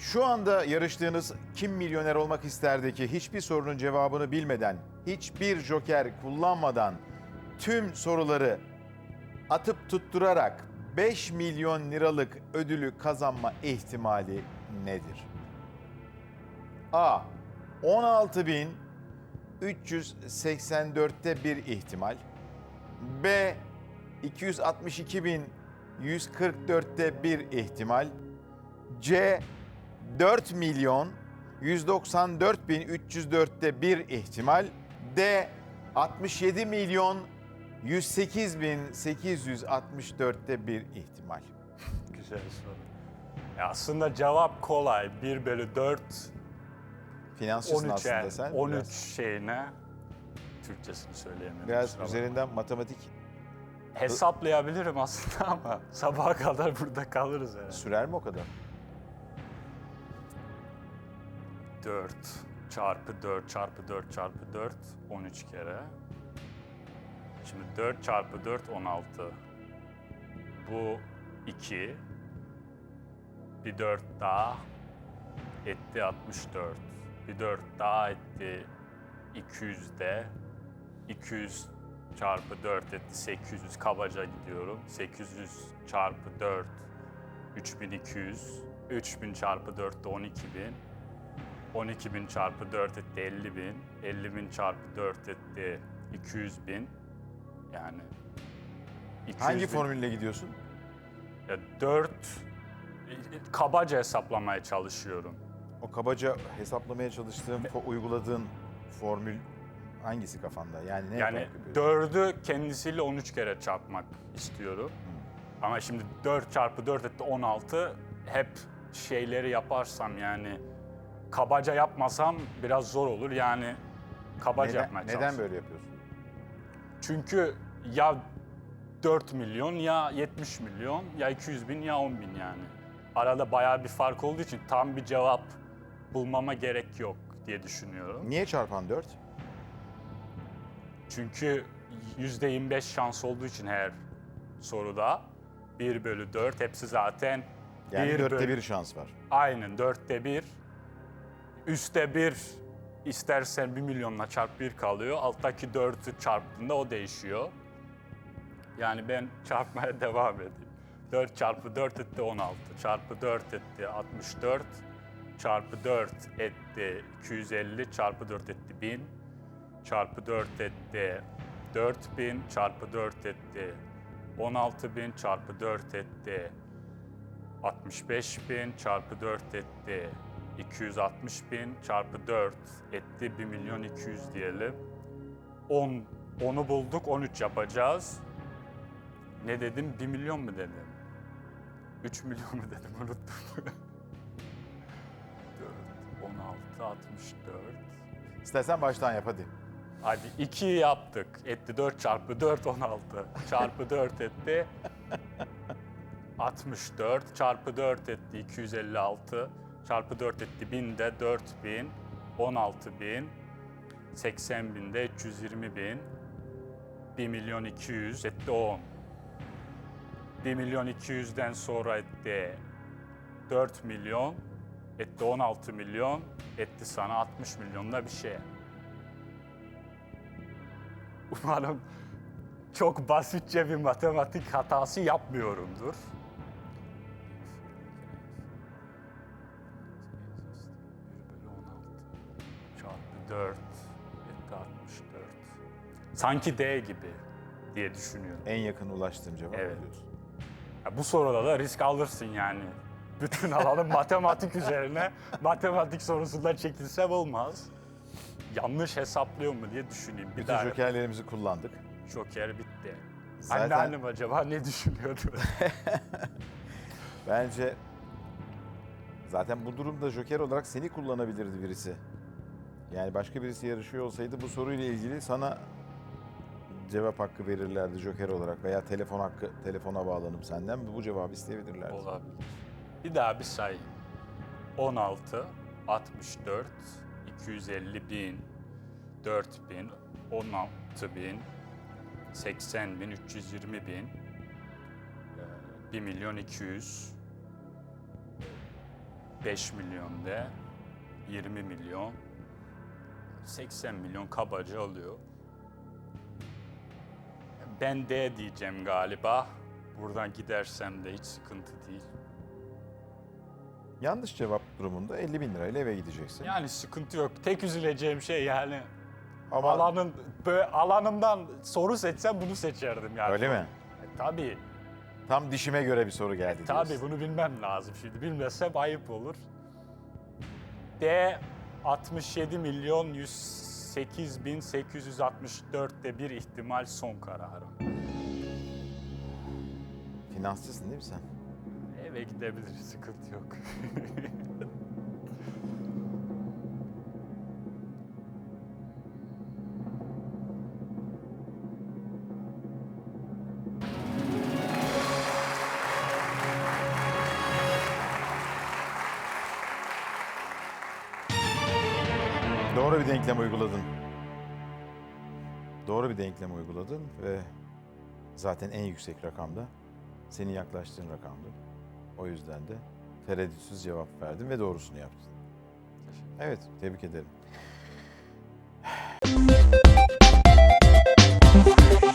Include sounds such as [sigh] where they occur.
Şu anda yarıştığınız Kim Milyoner Olmak ister'deki hiçbir sorunun cevabını bilmeden, hiçbir joker kullanmadan tüm soruları atıp tutturarak 5 milyon liralık ödülü kazanma ihtimali nedir? A. 16.384'te bir ihtimal. B. 262.144'te bir ihtimal. C. 4 milyon 194.304'te bir ihtimal. D. 67 milyon 108.864'te bir ihtimal. [laughs] Güzel soru. Ya aslında cevap kolay. 1 bölü 4, Finansçısın 13 aslında yani. sen. 13 Biraz, şeyine. Türkçesini söyleyemiyorum. biraz kusura bakma. üzerinden matematik Hesaplayabilirim aslında ama [laughs] sabaha kadar burada kalırız herhalde. sürer mi o kadar? 4 çarpı 4 çarpı 4 çarpı 4 13 kere. Şimdi 4 çarpı 4 16. Bu 2. Bir 4 daha etti 64. Bir 4 daha etti 200 de. 200 çarpı 4 etti 800 kabaca gidiyorum. 800 çarpı 4 3200. 3000 çarpı 4 de 12000. 12 bin çarpı 4 etti 50 bin. 50 bin çarpı 4 etti 200 bin. Yani 200 Hangi bin- formülle gidiyorsun? Ya 4 kabaca hesaplamaya çalışıyorum. O kabaca hesaplamaya çalıştığın, fo- uyguladığın formül hangisi kafanda? Yani ne Yani yaparak yapıyorsun? 4'ü kendisiyle 13 kere çarpmak istiyorum. Ama şimdi 4 çarpı 4 etti 16. Hep şeyleri yaparsam yani kabaca yapmasam biraz zor olur. Yani kabaca Neden, yapmaya neden çalışıyorum. böyle yapıyorsun? Çünkü ya 4 milyon ya 70 milyon ya 200 bin ya 10 bin yani. Arada bayağı bir fark olduğu için tam bir cevap bulmama gerek yok diye düşünüyorum. Niye çarpan 4? Çünkü %25 şans olduğu için her soruda 1 bölü 4 hepsi zaten Yani bir 4'te bölü- 1 şans var. Aynen 4'te 1. Üste 1 istersen 1 milyonla çarp 1 kalıyor. Alttaki 4'ü çarptığında o değişiyor. Yani ben çarpmaya [laughs] devam edeyim. 4 çarpı 4 etti 16. Çarpı 4 etti 64. Çarpı 4 etti 250. Çarpı 4 etti 1000. Çarpı 4 etti 4000. Çarpı 4 etti 16000. Çarpı 4 etti 65 bin çarpı 4 etti 260 bin çarpı 4 etti 1 milyon 200 diyelim. 10 onu bulduk 13 yapacağız. Ne dedim 1 milyon mu dedim? 3 milyon mu dedim [laughs] unuttum. 4, 16, 64. İstersen baştan yap hadi. Hadi 2 yaptık. Etti 4 çarpı 4 16. Çarpı 4 etti [laughs] 64. Çarpı 4 etti 256. Çarpı 4 etti 1000 de 4000. 16 bin. 80 bin de 320 bin. 1 milyon 200 etti 10. 1 milyon 200'den sonra etti 4 milyon. Etti 16 milyon. Etti sana 60 milyonla bir şey. Umarım çok basitçe bir matematik hatası yapmıyorumdur. 4 etti 64. Sanki D gibi diye düşünüyorum. En yakın ulaştığım cevap Evet. diyorsun. Ya bu soruda da risk alırsın yani. Bütün alalım [laughs] matematik üzerine. Matematik sorusunda çekilsem olmaz. Yanlış hesaplıyor mu diye düşüneyim. Bir Bütün daha jokerlerimizi kullandık. joker bitti. Zaten- Anneannem acaba ne düşünüyordu? [laughs] Bence zaten bu durumda joker olarak seni kullanabilirdi birisi. Yani başka birisi yarışıyor olsaydı bu soruyla ilgili sana cevap hakkı verirlerdi joker olarak veya telefon hakkı telefona bağlanıp senden bu cevabı isteyebilirlerdi. Olabilir. Bir daha bir sayayım. 16, 64, 250 bin, 4 bin, 16 bin, 80 bin, 320 bin, e, 1 milyon 200, 5 milyon de 20 milyon 80 milyon kabaca oluyor. Ben D diyeceğim galiba. Buradan gidersem de hiç sıkıntı değil. Yanlış cevap durumunda 50 bin lirayla eve gideceksin. Yani sıkıntı yok. Tek üzüleceğim şey yani Ama alanın böyle alanımdan soru seçsem bunu seçerdim yani. öyle mi? E, tabii. Tam dişime göre bir soru geldi Tabii diyorsun. bunu bilmem lazım şimdi. Bilmezsem ayıp olur. D 67 milyon 108 bin 864'te bir ihtimal son kararım. Finansçısın değil mi sen? Eve gidebiliriz sıkıntı yok. [laughs] Doğru bir denklem uyguladın. Doğru bir denklem uyguladın ve zaten en yüksek rakamda senin yaklaştığın rakamdı. O yüzden de tereddütsüz cevap verdin ve doğrusunu yaptın. Evet, tebrik ederim. [laughs]